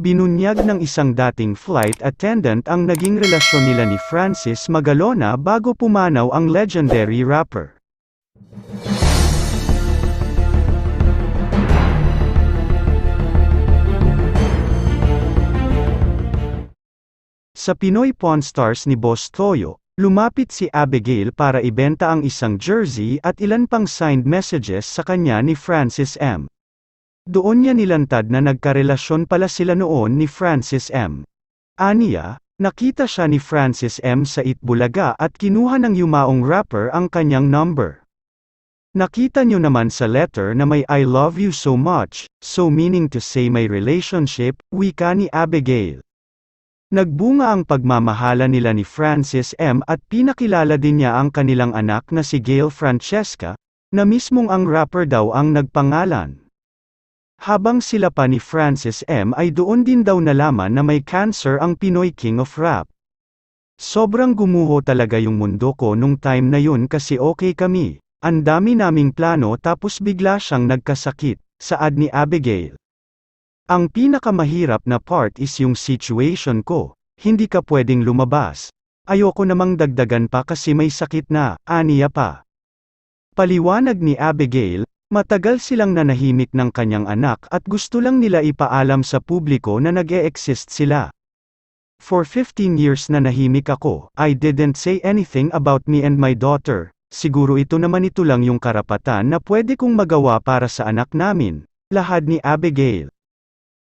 Binunyag ng isang dating flight attendant ang naging relasyon nila ni Francis Magalona bago pumanaw ang legendary rapper. Sa Pinoy Pawn Stars ni Boss Toyo, lumapit si Abigail para ibenta ang isang jersey at ilan pang signed messages sa kanya ni Francis M. Doon niya nilantad na nagkarelasyon pala sila noon ni Francis M. Aniya, nakita siya ni Francis M. sa Itbulaga at kinuha ng yumaong rapper ang kanyang number. Nakita niyo naman sa letter na may I love you so much, so meaning to say may relationship, wika ni Abigail. Nagbunga ang pagmamahala nila ni Francis M. at pinakilala din niya ang kanilang anak na si Gail Francesca, na mismong ang rapper daw ang nagpangalan. Habang sila pa ni Francis M. ay doon din daw nalaman na may cancer ang Pinoy King of Rap. Sobrang gumuho talaga yung mundo ko nung time na yun kasi okay kami, ang dami naming plano tapos bigla siyang nagkasakit, saad ni Abigail. Ang pinakamahirap na part is yung situation ko, hindi ka pwedeng lumabas. Ayoko namang dagdagan pa kasi may sakit na, aniya pa. Paliwanag ni Abigail, matagal silang nanahimik ng kanyang anak at gusto lang nila ipaalam sa publiko na nag-e-exist sila. For 15 years na nahimik ako, I didn't say anything about me and my daughter, siguro ito naman ito lang yung karapatan na pwede kong magawa para sa anak namin, lahad ni Abigail.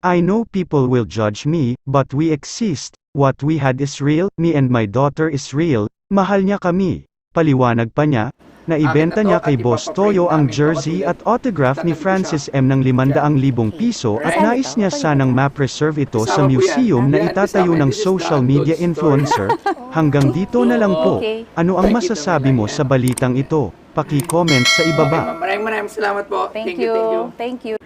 I know people will judge me, but we exist, what we had is real, me and my daughter is real, mahal niya kami. Paliwanag pa niya, na ibenta niya kay Boss Toyo ang jersey at autograph ni Francis M ng 500,000 piso at nais niya sanang ma-preserve ito sa museum na itatayo ng social media influencer. Hanggang dito na lang po. Ano ang masasabi mo sa balitang ito? Paki-comment sa ibaba. Maraming maraming salamat po. Thank you. Thank you.